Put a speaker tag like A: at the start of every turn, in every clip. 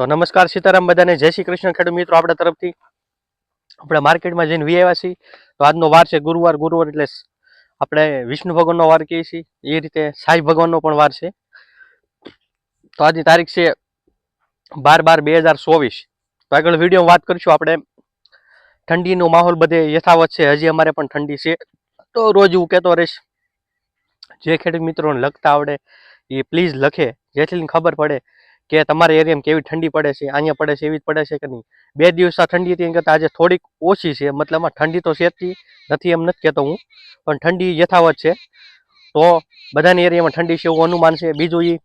A: તો નમસ્કાર સીતારામ બધાને. જય શ્રી કૃષ્ણ ખેડૂત મિત્રો, આપણા તરફથી. આપણે માર્કેટમાં જઈને વી આવ્યા છીએ. તો આજનો વાર છે ગુરુવાર. ગુરુવાર એટલે આપણે વિષ્ણુ ભગવાનનો વાર કહીએ છીએ. એ રીતે સાઈ ભગવાનનો પણ વાર છે. તો આજની તારીખ છે બાર બાર બે હજાર ચોવીસ. તો આગળ વીડિયો વાત કરીશું આપણે. ઠંડીનો માહોલ બધે યથાવત છે. હજી અમારે પણ ઠંડી છે. તો રોજ હું કહેતો રહીશ, જે ખેડૂત મિત્રોને લખતા આવડે, એ પ્લીઝ લખે. જેથી ખબર પડે કે તમારા એરિયામાં કેવી ઠંડી પડે છે, અહીંયા પડે છે, એવી જ પડે છે કે નહીં? બે દિવસ આ ઠંડી હતી કરતાં આજે થોડીક ઓછી છે મતલબમાં ઠંડી તો છે નથી એમ નથી કહેતો હું, પણ ઠંડી યથાવત છે. તો બધાની એરિયામાં ઠંડી છે એવું અનુમાન છે. બીજું એ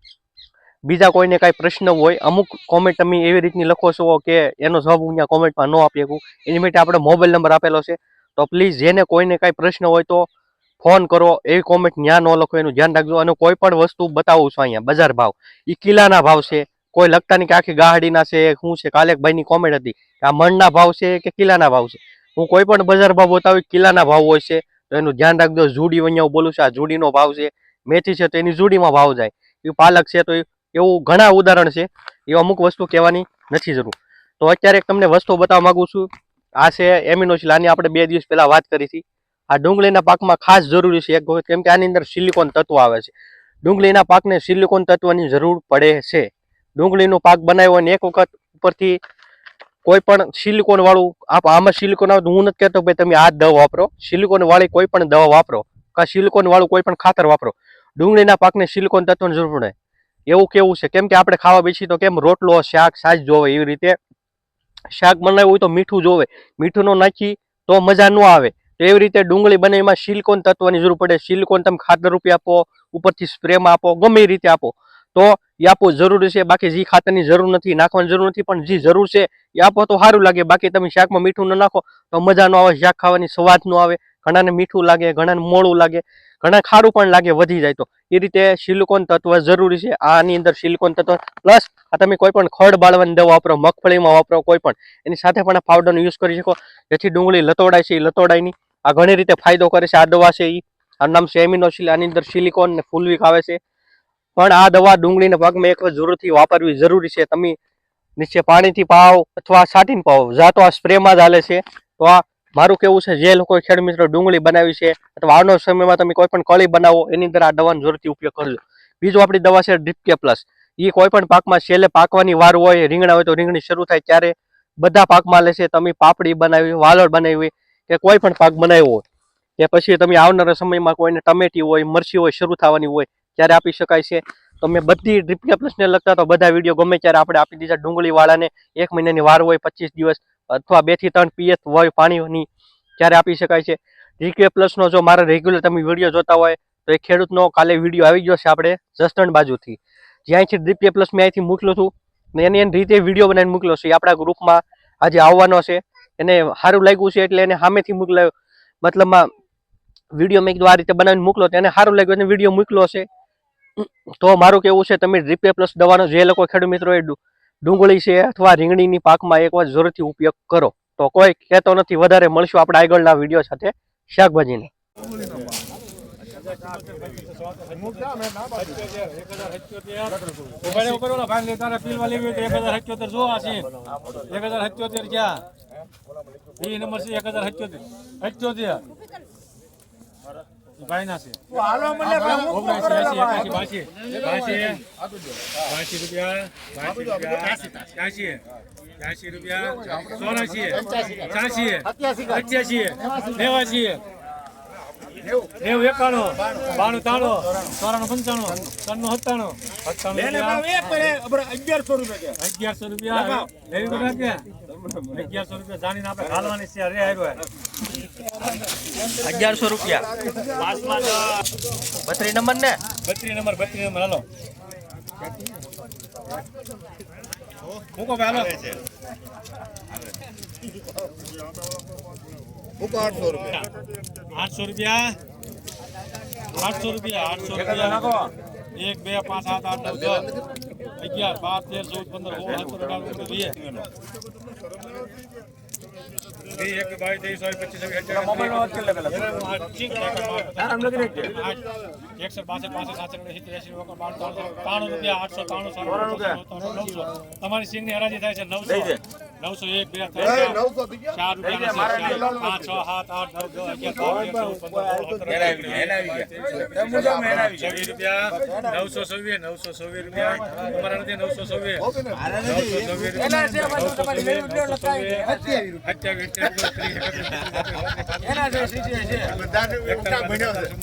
A: બીજા કોઈને કાંઈ પ્રશ્ન હોય, અમુક કોમેન્ટ તમે એવી રીતની લખો છો કે એનો જવાબ હું અહીંયા કોમેન્ટમાં ન આપી શકું. એની માટે આપણે મોબાઈલ નંબર આપેલો છે. તો પ્લીઝ જેને કોઈને કાંઈ પ્રશ્ન હોય તો ફોન કરો, એવી કોમેન્ટ ન્યા ન લખો, એનું ધ્યાન રાખજો અને કોઈ પણ વસ્તુ બતાવું છું અહીંયા, બજાર ભાવ. એ કિલ્લાના ભાવ છે. કોઈ લગતા નહીં કે આખી ગાહડીના છે, શું છે, કાલે એક ભાઈની કોમેન્ટ હતી આ મણના ભાવ છે કે કિલ્લાના ભાવ છે? હું કોઈ પણ બજાર ભાવ બતાવી કિલ્લાના ભાવ હોય છે, તો એનું ધ્યાન રાખજો. જુડી અહીંયા બોલું છું, આ જુડીનો ભાવ છે, મેથી છે, તો એની જુડીમાં ભાવ જાય. એ પાલક છે, તો એવું ઘણા ઉદાહરણ છે એ અમુક વસ્તુ કહેવાની નથી જરૂર. તો અત્યારે તમને વસ્તુ બતાવવા માંગુ છું. આ છે એમિનોસિલ આની આપણે બે દિવસ પહેલા વાત કરી હતી. આ ડુંગળીના પાકમાં ખાસ જરૂરી છે. એક કેમ કે આની અંદર સિલિકોન તત્વ આવે છે. ડુંગળીના પાકને સિલિકોન તત્વની જરૂર પડે છે. ડુંગળીનો પાક બનાવ્યો અને એક વખત ઉપરથી કોઈ પણ સિલિકોન વાળું, આપ આમાં સિલિકોન આવે હું નથી કહેતો ભાઈ તમે આ દવા વાપરો. સિલિકોન વાળી કોઈ પણ દવા વાપરો. કા સિલિકોન વાળું કોઈ પણ ખાતર વાપરો. ડુંગળીના પાકને સિલિકોન તત્વની જરૂર પડે. એવું કેવું છે? કેમ કે આપણે ખાવા બેસી તો કેમ રોટલો, શાક સાજ જોવે એવી રીતે. શાક બનાવ્યું હોય તો મીઠું જોવે. મીઠું નાખી તો મજા ન આવે. તો એવી રીતે ડુંગળી બને એમાં સિલિકોન તત્વની જરૂર પડે. સિલિકોન તમે ખાતર રૂપિયા આપો, ઉપરથી સ્પ્રેમાં આપો, ગમે એ રીતે આપો. તો એ આપવું જરૂરી છે. બાકી જે ખાતરની જરૂર નથી, નાખવાની જરૂર નથી, પણ જે જરૂર છે એ આપો તો સારું લાગે. બાકી તમે શાકમાં મીઠું ન નાખો તો મજા ન આવે, શાક ખાવાની સ્વાદ ન આવે. ઘણાને મીઠું લાગે, ઘણાને મોળું લાગે, ઘણા ખારું પણ લાગે, વધી જાય તો. એ રીતે સિલિકોન તત્વ જરૂરી છે. આની અંદર સિલિકોન તત્વ પ્લસ આ તમે કોઈ પણ ખડ બાળવાની દવા વાપરો, મગફળીમાં વાપરો, કોઈ પણ, એની સાથે પણ આ પાવડરનો યુઝ કરી શકો. જેથી ડુંગળી લતોડાય છે એ લતોડાયની આ ઘણી રીતે ફાયદો કરે છે. આ દવા છે એ આ નામ છે એમિનોસિલ આની અંદર સિલિકોન ને ફૂલવીક આવે છે. પણ આ દવા ડુંગળીના પાકમાં એક વખત જરૂરથી વાપરવી જરૂરી છે. તમે નીચે પાણીથી પાવ અથવા છાંટીને પાવ. જા તો આ સ્પ્રેમાં જ હાલે છે. તો આ મારું કેવું છે, જે લોકો ખેડ મિત્રો ડુંગળી બનાવી છે અથવા આવનાર સમયમાં તમે કોઈ પણ કળી બનાવો, એની અંદર આ દવાનો જરૂરથી ઉપયોગ કરજો. બીજું આપણી દવા છે ડીપકે પ્લસ એ કોઈ પણ પાકમાં છેલ્લે પાકવાની વાર હોય, રીંગણા હોય તો રીંગણી શરૂ થાય ત્યારે બધા પાકમાં લેશે તમે પાપડી બનાવી, વાલળ બનાવી, કે કોઈ પણ પાક બનાવ્યો હોય. કે પછી તમે આવનારા સમયમાં કોઈને ટમેટી હોય, મરચી હોય, શરૂ થવાની હોય ત્યારે આપી શકાય છે. તો મેં બધી ડ્રીપિયા પ્લસને લગતા તો બધા વીડિયો ગમે ત્યારે આપણે આપી દીધા ડુંગળી વાળાને એક મહિનાની વાર હોય પચીસ દિવસ અથવા બેથી ત્રણ પીએચ હોય પાણીની ત્યારે આપી શકાય છે. ડ્રીપિયા પ્લસનો જો મારા રેગ્યુલર તમે વીડિયો જોતા હોય તો એ ખેડૂતનો કાલે વીડિયો આવી ગયો છે આપણે જસદણ બાજુથી. જ્યાંથી ડ્રીપિયા પ્લસ મેં અહીંથી મોકલું છું ને એની એની રીતે વીડિયો બનાવીને મોકલ્યો છે. આપણા ગ્રુપમાં આજે આવવાનો છે. એને સારું લાગ્યું છે એટલે એને સામેથી મોકલાયો. મતલબમાં વીડિયો મેં કીધું આ રીતે બનાવીને મોકલો તો એને સારું લાગ્યું એને વીડિયો મોકલો છે. તો મારું કેવું છે, તમે ડ્રીપે પ્લસ દવાનો જે લોકો ખેડૂત મિત્રો એ ડુંગળી છે અથવા રીંગણીની પાકમાં એક વાર જરૂરથી ઉપયોગ કરો. તો કોઈ કહેતો નથી, વધારે મળશું આપણે આગળના વીડિયો સાથે. શાકભાજીને.
B: એક હજાર સત્યોતેર ક્યાં? એ નંબર છે, એક હજાર સત્યોતેર સત્યોતેર ભાઈ ના છે. ઓગણસી એસી એકાસી બાસી બાસી બાસી રૂપિયા બાસી રૂપિયા ત્યાસી ત્યાસી રૂપિયા ચોરાસી છ્યાસી અઠ્યાસી નેવાસી નેવું એકાણું બાણું તાણું ચોરાણું પંચાણું ત્રણું સત્તાણું સત્તાણું
C: અગિયારસો રૂપિયા
B: અગિયારસો રૂપિયા. અગિયારસો રૂપિયા જાણીને આપણે ઘાલવાની છે રે આવ્યો
A: અગિયારસો રૂપિયા. બત્રી નંબર ને?
B: બત્રી નંબર બત્રી નંબર હાલો. મૂકો ભાઈ હાલો
C: આઠસો રૂપિયા.
B: આઠસો રૂપિયા? આઠસો રૂપિયા આઠસો રૂપિયા. એક બે પાંચ સાત આઠ નવ દસ અગિયાર બાર તેર ચૌદ પંદર સોળ સત્તર અઢાર ઓગણીસ વીસ ત્રાણું રૂપિયા આઠસો ત્રાણું નવસો તમારી સિંગની હરાજી થાય છે નવસો. નવસો એક બે ચાર. રૂપિયા પાંચ છ સાત આઠ નવ દસ અગિયાર છવ્વીસ રૂપિયા નવસો છવ્વીસ નવસો છવ્વીસ રૂપિયા. તમારા નથી નવસો છવ્વીસ. નવસો છવ્વીસ રૂપિયા.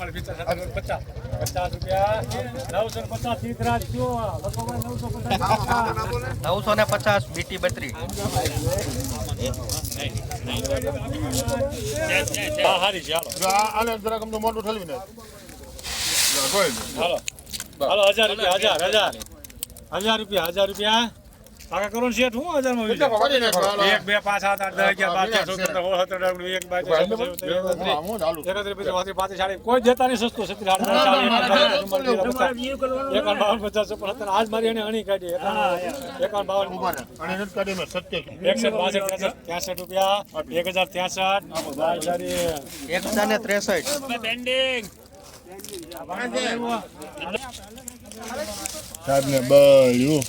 B: છવ્વીસ અઠ્યાવીસ પચાસ પચાસ રૂપિયા નવસો પચાસ નવસો પચાસ
A: નવસો ને પચાસ બીટી બત્રી
B: હા હારી છે અમને
C: મોટું ઠલવી ને
B: હાલો. હાલો હજાર રૂપિયા હજાર હજાર. હજાર રૂપિયા હજાર રૂપિયા. પાકા કરો શેઠ હું હજારમાં એક બે પાંચ સાત આઠ દસ અગિયાર બાર તેર ચૌદ પંદર સત્તર એક બાર તેર ચૌદ પંદર સોળ સત્તર એકત્રીસ બત્રીસ પાંત્રીસ પાંત્રીસ ચાલીસ કોઈ દેતા નહીં સસ્તું સત્તર આઠ નવ ચાલીસ એકાવન બાવન પચાસ છપ્પન આજ મારી એને અણી કાઢી એકાવન એકાવન બાવન. એકસઠ બાસઠ ત્રેસઠ રૂપિયા એક હજાર ત્યાસઠ
A: એક હજાર ને ત્રેસઠ
C: સાહેબ ને બળ્યું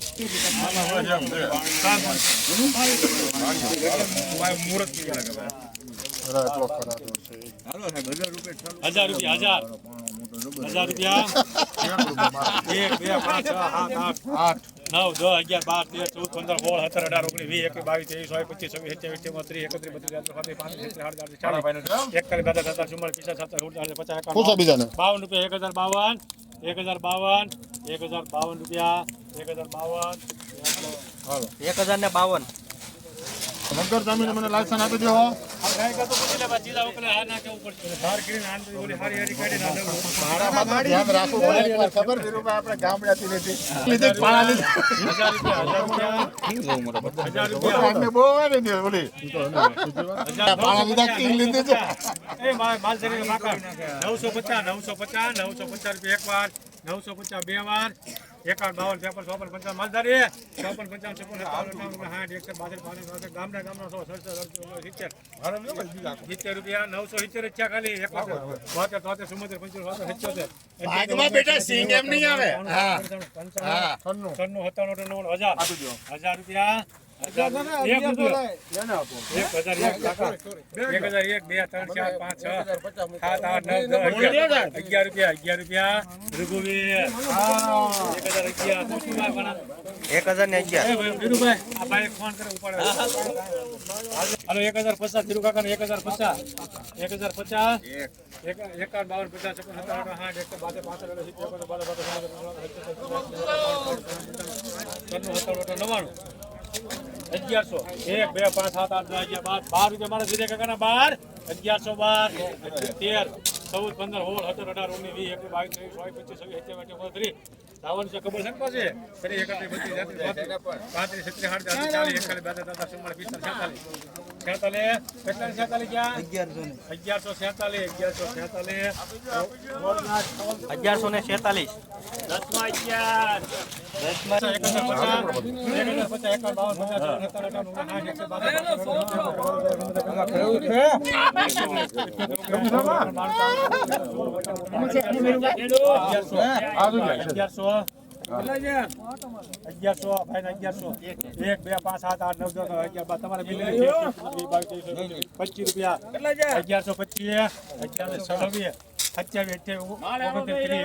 B: હજાર રૂપિયા હજાર. હજાર રૂપિયા. એક બે પાંચ છ સાત આઠ. નવ દસ અગિયાર બાર તેર ચૌદ પંદર સોળ સત્તર અઢાર ઓગણીસ વીસ એકવીસ બાવીસ ત્રેવીસ ચોવીસ પચીસ છવ્વીસ સત્યાવીસ ત્રીસ એકત્રીસ બત્રીસ તેત્રીસ પાંત્રીસ આડત્રીસ ચાલીસ એકતાલીસ બેતાલીસ સત્તર ચુમ્માલીસ પિસ્તાલીસ સત્તર સુડતાલીસ પચાસ એકાવન બાવન રૂપિયા એક હજાર બાવન એક હજાર બાવન એક હજાર બાવન રૂપિયા એક હજાર બાવન.
A: એક હજાર ને બાવન.
C: નગર જમીન મને લાયસન્સ આપી દો
B: નવસો પચાસ નવસો પચાસ નવસો પચાસ રૂપિયા એક વાર નવસો પચાસ બે વાર. એકાવન બાવન ત્રેપન ચોપન પંચાવન માલધારી. ચોપન પંચાવન છપ્પન સાઠ એકસો બાસઠ પાંચ બાસઠ ગામના ગામના સો સડસઠ સિત્તેર. સિત્તેર રૂપિયા નવસો સિત્તેર જ છે ખાલી. બોતેર તોતેર ચુમ્મોતેર પંચોતેર સત્યોતેર
C: ભાગમાં બેટા સિંગ એમ નહીં આવે. હા. હા.
B: છન્નું. સત્તાણું હજાર. હજાર રૂપિયા. અગિયાર રૂપિયા અગિયાર રૂપિયા રઘુવીર એક હજાર
A: ને અગિયાર
B: ફોન કરે ઉપાડે એક હજાર પચાસ ધીરુ એક હજાર પચાસ એક હજાર પચાસ એકાવન બાવન પચાસ છપ્પન સત્તર સાઠ એકસો નવ્વાણું અગિયારસો એક બે પાંચ સાત આઠ નવ અગિયાર બાર બાર રૂપિયા મારા ધીરે કાકાના બાર અગિયારસો બાર તેર ચૌદ પંદર સોળ સત્તર અઢાર ઓગણીસ વીસ એકવીસ બાવીસ ત્રેવીસ ચોવીસ પચીસ છવ્વીસ સત્યાવીસ અઠ્યાવીસ ત્રીસ લાવવાનું છે ખબર છે ને પાછી ફરી એકત્રીસ બત્રીસ પાંત્રીસ છત્રીસ આડત્રીસ ચાલીસ એકતાલીસ બેતાલીસ પિસ્તાલીસ છેતાલીસ અગિયારસો છેતાલીસ અગિયારસો
A: અગિયારસો ને છેતાલીસ.
B: અગિયારસો. અગિયારસો ભાઈ અગિયારસો એક બે પાંચ સાત આઠ નવ દસ અગિયાર તમારે પચીસ રૂપિયા. અગિયારસો પચીસ અગિયારસો છવ્વીસ સત્યાવીસ અઠ્યાવીસ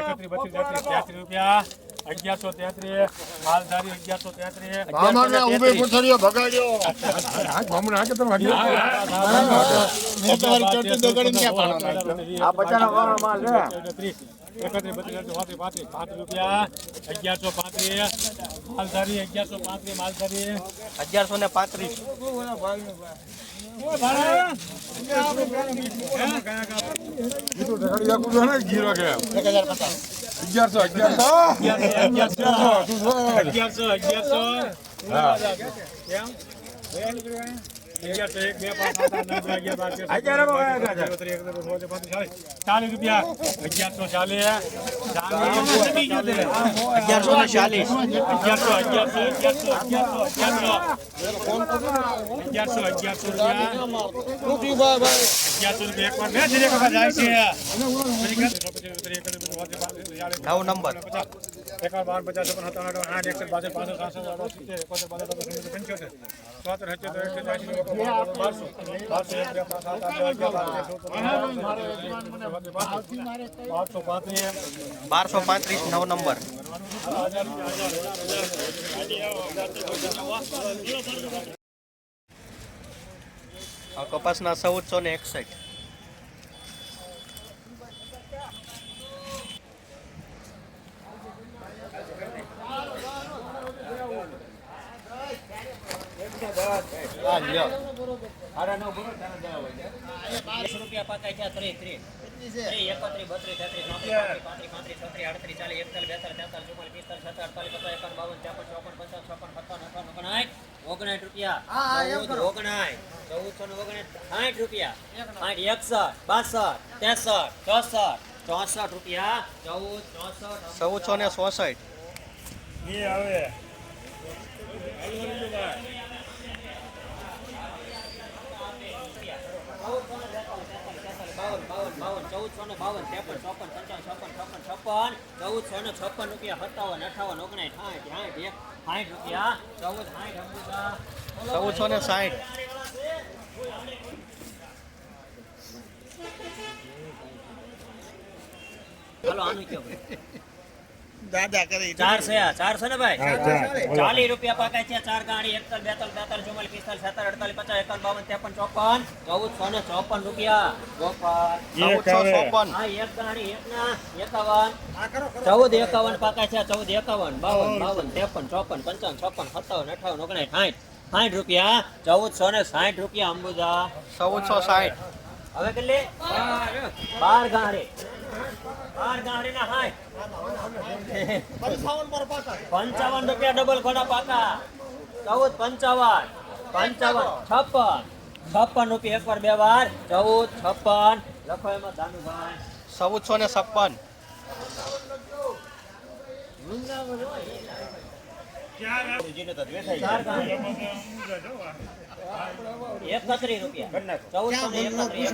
B: એકત્રીસ બત્રીસ તેત્રીસ રૂપિયા. અગિયારસો તેત્રીસ માલધારી અગિયારસો તેત્રીસ
C: ભગાડ્યો
B: એકત્રીસ બત્રીસ ચોત્રીસ પાંત્રીસ પાંત્રીસ રૂપિયા અગિયારસો પાંત્રીસ માલધારી અગિયારસો પાંત્રીસ માલધારી.
A: અગિયારસો ને પાંત્રીસ.
C: અગિયારસો
B: અગિયારસો. અગિયારસો કેમ? અગિયારસો ચાલીસ રૂપિયા ચાલીસ
A: અગિયારસો
B: અગિયારસો અગિયારસો અગિયારસો અગિયારસો રૂપિયા જાય છે
A: નવ નંબર
B: એકાવન બાર પચાસ, છપ્પન, સત્તાવન આઠ, એકસઠ, બાસઠ, પાસઠ, સાસઠ સિત્તેર, એકોતેર બોતેર પંચોતેર પંચોતેર ચોતેર સત્યોતેર એકસો ચાલીસ બારસો બારસો બારસો પાંત્રીસ
A: બારસો પાંત્રીસ, નવ નંબર. કપાસના ચૌદસો ને એકસઠ
D: રૂપિયા પાકા થયા ત્રીસ ત્રીસ ત્રીસ એકત્રીસ બત્રીસ તેત્રીસ ચોત્રીસ પાંત્રીસ પાંત્રીસ છત્રીસ આડત્રીસ ચાલીસ એકતાલીસ બેતાલીસ તેતાલીસ ચુમ્માલીસ પિસ્તાલીસ સત્તર અડતાલીસ પચાસ એકાવન બાવન ત્રેપન ચોપન પચાસ છપ્પન સત્તાવન અઠાવન ઓગણસાઠ ઓગણસાઠ રૂપિયા ચૌદસો ને ઓગણસાઠ સાઠ રૂપિયા સાઠ એકસઠ બાસઠ ત્રેસઠ ચોસઠ ચોસઠ રૂપિયા ચૌદ ચોસઠ
A: ચૌદસો ને ચોસઠ
B: એ હવે
D: બાવન બાવન બાવન ચૌદસો ને બાવન ત્રેપન ચોપન પંચાવન છપ્પન છપ્પન છપ્પન ચૌદસો ને છપ્પન રૂપિયા સત્તાવન અઠાવન ઓગણાઠ સાઠ સાઠ એક સાઠ રૂપિયા ચૌદ સાઠ અંબુજા.
A: ચૌદસો ને સાઠ.
D: હાલો આનું ભાઈ?
C: દાદા કરે
D: ચાર છે ચાર છે ને ભાઈ. ચાલીસ રૂપિયા પાકા છે ચાર ગાડી એકતાલ બેતાલ બેતાલ ચુમ્માલીસ પિસ્તાલીસ સત્તર અડતાલીસ પચાસ એકાવન બાવન ત્રેપન ચોપન ચૌદસો ને ચોપન રૂપિયા.
A: ચોપન.
D: હા એક ગાડી એક ના એકાવન. ચૌદ એકાવન પાકા છે ચૌદ એકાવન બાવન બાવન ત્રેપન ચોપન પંચાવન છપ્પન સત્તાવન અઠાવન ઓગણીસ સાઠ. સાઠ રૂપિયા ચૌદસો ને સાઠ રૂપિયા અંબુજા.
A: ચૌદસો સાઠ.
D: હવે કેટલી? બાર. ગાડી પંચાવન રૂપિયા ડબલ ખોડા પાકા. ચૌદ પંચાવન. પંચાવન છપ્પન. છપ્પન રૂપિયા એક વાર બે વાર. ચૌદ છપ્પન. લખો એમાં દાનુભાઈ.
A: ચૌદસો ને છપ્પન.
D: ચાર એકત્રીસ રૂપિયા. ચૌદસો ને એકત્રીસ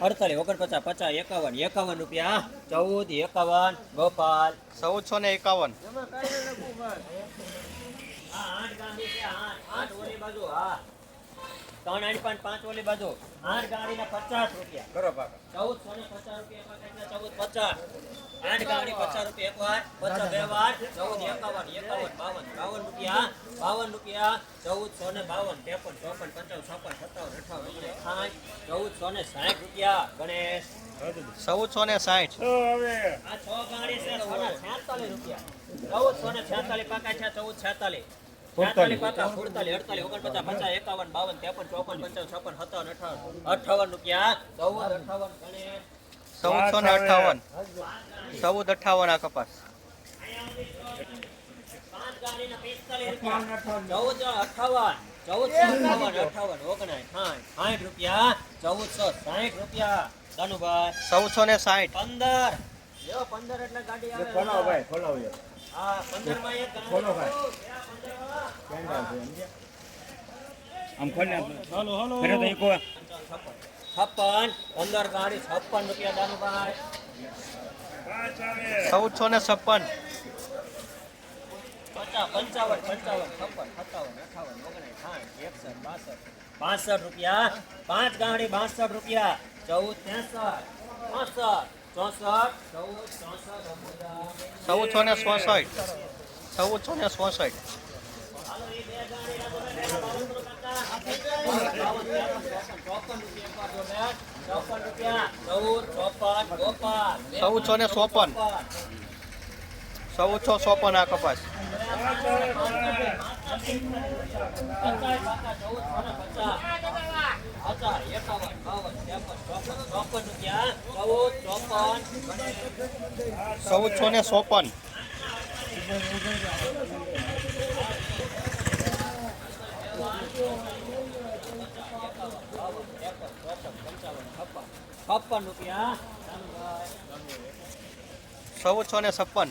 D: અડતાલીસ ઓગણપચાસ પચાસ એકાવન એકાવન રૂપિયા ચૌદ એકાવન ગોપાલ
A: ચૌદસો ને એકાવન.
D: આઠ ગાંધી આઠ આઠ ઓલી બાજુ હા. ત્રણ આઠ પાંચ પાંચ ઓલી બાજુ. આઠ ગાડીના પચાસ રૂપિયા. ચૌદસો ને પચાસ રૂપિયા ચૌદ પચાસ. આઠ ગાડી પચાસ રૂપિયા એક વાર પચાસ બે વાર ચૌદ એકાવન એકાવન બાવન બાવન રૂપિયા બાવન રૂપિયા ચૌદસો ને બાવન ત્રેપન ચોપન પંચાવન છપ્પન સત્તાવન અઠાવન ઓગણીસ સાઠ ચૌદસો ને સાઠ રૂપિયા ગણેશ.
A: ચૌદસો ને સાઠ
D: આ છ ગાડી છે છેતાલીસ રૂપિયા. ચૌદસો ને છેતાલીસ પાકા છે ચૌદ છેતાલીસ. છેતાલીસ પાકા સુડતાલીસ અડતાલીસ ઓગણપચાસ પચાસ એકાવન બાવન ત્રેપન ચોપન પંચાવન છપ્પન સત્તાવન અઠાવન. અઠાવન રૂપિયા. ચૌદ અઠાવન
A: ચૌદસો ને અઠાવન. ચૌદ અઠાવન આ કપાસ.
D: ચૌદ અઠાવન. ચૌદસો અઠાવન અઠાવન ઓગણાઠ સાઠ સાઠ રૂપિયા. ચૌદસો સાઠ રૂપિયા. ધનુભાઈ.
A: ચૌદસો ને સાઠ.
D: પંદર. પંદર એટલે ગાડી આવે. હા પંદરમાં એક ગાડી
B: હાલો હાલો.
D: છપ્પન પંદર ગાડી છપ્પન રૂપિયા દાનુભાઈ
B: પાંચ આવે
A: ચૌદસો ને છપ્પન.
D: પંચાવન પંચાવન છપ્પન સત્તાવન અઠાવન ઓગણીસ સાઠ એકસઠ બાસઠ બાસઠ રૂપિયા. પાંચ ગાડી બાસઠ રૂપિયા. ચૌદ ત્રેસઠ ચોસઠ ચોસઠ ચૌદ ચોસઠ.
A: ચૌદસો ને ચોસઠ. ચૌદસો ને ચોસઠ. ચૌદસો ને ચોપન ચૌદસો ચોપન આ કપાસ ચૌદસો ને ચોપન
D: છપ્પન રૂપિયા.
A: ચૌદસો ને છપ્પન.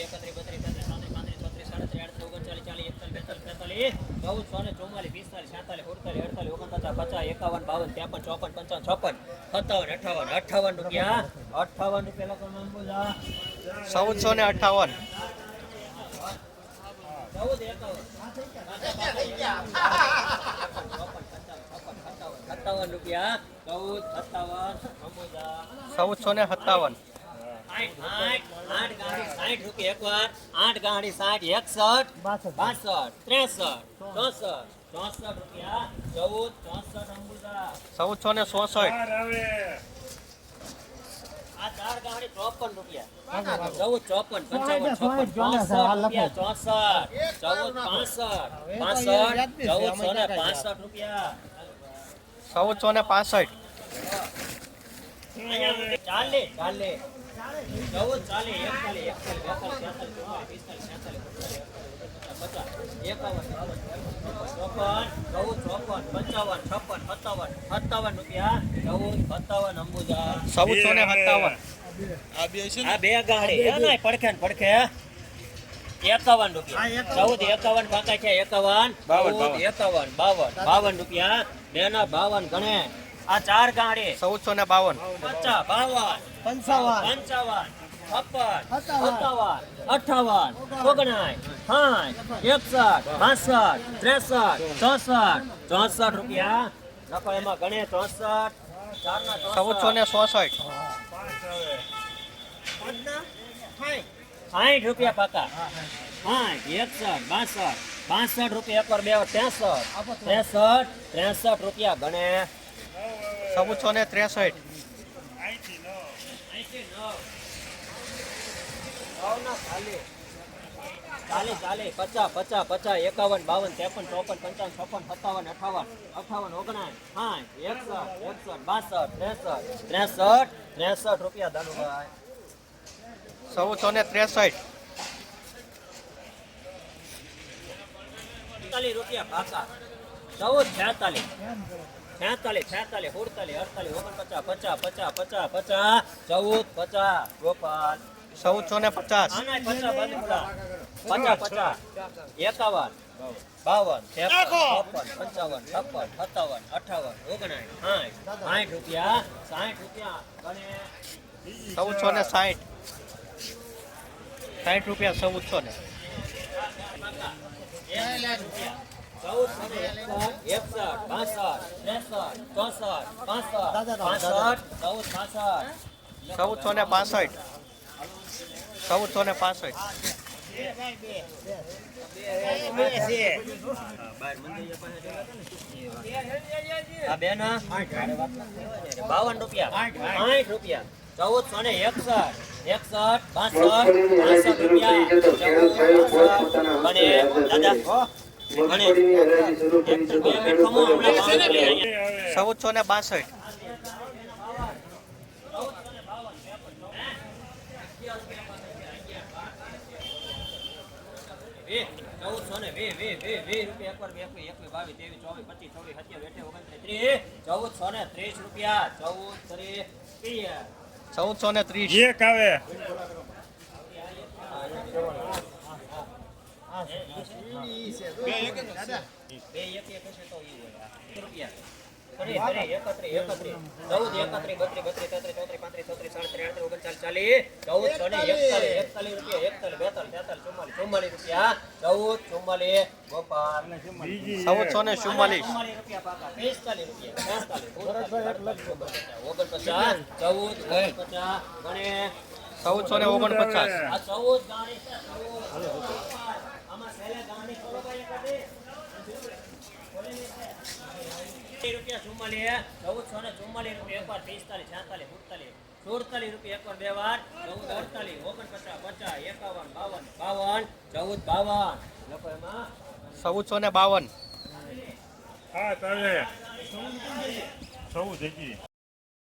D: એકત્રીસ બત્રીસ પાંત્રીસ. છત્રીસ, સાડત્રીસ, આડત્રીસ, ઓગણચાલીસ, ચાલીસ, એકતાલીસ, બેતાલીસ, તેતાલીસ, ચૌદસો ને ચુમ્માલીસ, પિસ્તાલીસ, છેતાલીસ, સુડતાલીસ, અડતાલીસ, ઓગણપચાસ, પચાસ, એકાવન, બાવન, ત્રેપન, ચોપન, પંચાવન, છપ્પન, સત્તાવન, અઠાવન, અઠાવન રૂપિયા અઠાવન રૂપિયા નામ
A: ચૌદસો ને અઠાવન
D: ચૌદ એકાવન. સત્તાવન રૂપિયા ચૌદ સત્તાવન
A: ચૌદસો ને સત્તાવન.
D: સાઠ રૂપિયા એકવાર આઠ ગાડી સાઠ એકસઠ બાસઠ. ત્રેસઠ ચોસઠ ચોસઠ રૂપિયા ચૌદ ચોસઠ અંબુજા
A: ચૌદસો ને ચોસઠ.
D: આ ચાર ગાડી ચોપન રૂપિયા. ચૌદ ચોપન પંચાવન ચોપન ચોસઠ રૂપિયા ચોસઠ ચૌદ પાસઠ પાસઠ ચૌદસો ને પાસઠ રૂપિયા.
A: ચૌદસો ને પાસઠ.
D: ચાલે ચાલે. ચૌદ ચાલે એકતાલીસ એકાવન રૂપિયા ચૌદ સત્તાવન અંબુજા.
A: ચૌદસો ને સત્તાવન.
D: આ બે ગાડી પડખે ને પડખે. એકાવન રૂપિયા. ચૌદ એકાવન પાકા છે એકાવન. બાવન એકાવન બાવન. બાવન રૂપિયા. બે ના બાવન ગણે. આ ચાર ગાડી.
A: ચૌદસો ને બાવન.
D: પચાસ બાવન. પંચાવન. પંચાવન. છપ્પન. સત્તાવન. અઠાવન. ઓગણાય સાઠ. એકસઠ. બાસઠ. ત્રેસઠ. ચોસઠ. ચોસઠ રૂપિયા. નફો એમાં ગણે ચોસઠ.
A: ચૌદસો ને ચોસઠ
D: સાઠ રૂપિયા પાકા. સાઠ એકસઠ બાસઠ. બાસઠ રૂપિયા એકવાર બે ત્રેસઠ. ત્રેસઠ ત્રેસઠ રૂપિયા ગણે.
A: ચૌદસો ને ત્રેસઠ.
D: ચાલીસ ચાલીસ પચાસ પચાસ પચાસ એકાવન બાવન ત્રેપન ચોપન પંચાવન છપ્પન સત્તાવન અઠાવન અઠાવન ઓગણાય સાઠ એકસઠ એકસઠ બાસઠ ત્રેસઠ ત્રેસઠ ત્રેસઠ રૂપિયા દાનુભાઈ
A: ચૌદસો ને ત્રેસઠ.
D: રૂપિયા ભાષા ચૌદ છેતાલીસ. છેતાલીસ છેતાલીસ સુડતાલીસ અડતાલીસ ઓગણપચાસ પચાસ પચાસ પચાસ પચાસ ચૌદ પચાસ ગોપાલ.
A: ચૌદસો ને પચાસ.
D: પચાસ પચાસ પચાસ. એકાવન બાવન ત્રેપન પંચાવન છપ્પન સત્તાવન અઠાવન ઓગણાઠ સાઠ. સાઠ રૂપિયા સાઠ રૂપિયા.
A: ચૌદસો ને સાઠ. સાઠ રૂપિયા ચૌદસો ને.
D: ચૌદસો ને એકસઠ બાસઠ ત્રેસઠ ચોસઠ પાસઠ પાસઠ ચૌદ પાસઠ.
A: ચૌદસો ને પાસઠ. ચૌદસો ને પાસઠ.
D: બાવન રૂપિયા. સાઠ રૂપિયા. ચૌદસો ને એકસઠ. એકસઠ બાસઠ બાસઠ રૂપિયા. અને દાદા.
A: ચૌદસો ને બાસઠ.
D: વીસ, ચૌદસો ને વીસ, વીસ, વીસ, વીસ રૂપિયા એકવાર એકવીસ, એકવીસ, બાવીસ, ત્રેવીસ, ચોવીસ, પચીસ, છવ્વીસ, સત્યાવીસ, અઠ્યાવીસ, ઓગણત્રીસ, ત્રીસ, ચૌદસો ને ત્રીસ રૂપિયા ચૌદ ત્રીસ.
A: ચૌદસો ને ત્રીસ.
B: એક આવે.
D: છેતાલીસ, ને અડતાલીસ, ઓગણપચાસ, ચૌદ, ઓગણપચાસ.
A: ચૌદસો ને ઓગણપચાસ
D: ચૌદ રૂપિયા ચુમ્માલીસ ચૌદસો ને ચુમ્માલીસ રૂપિયા એકવાર પિસ્તાલીસ છેતાલીસ સુડતાલીસ સુડતાલીસ રૂપિયા એકવાર બે વાર ચૌદ અડતાલીસ ઓગણપચાસ પચાસ એકાવન બાવન બાવન ચૌદ બાવન. લોકો એમાં.
A: ચૌદસો ને બાવન.
B: હા ચાલે.
E: ચૌદ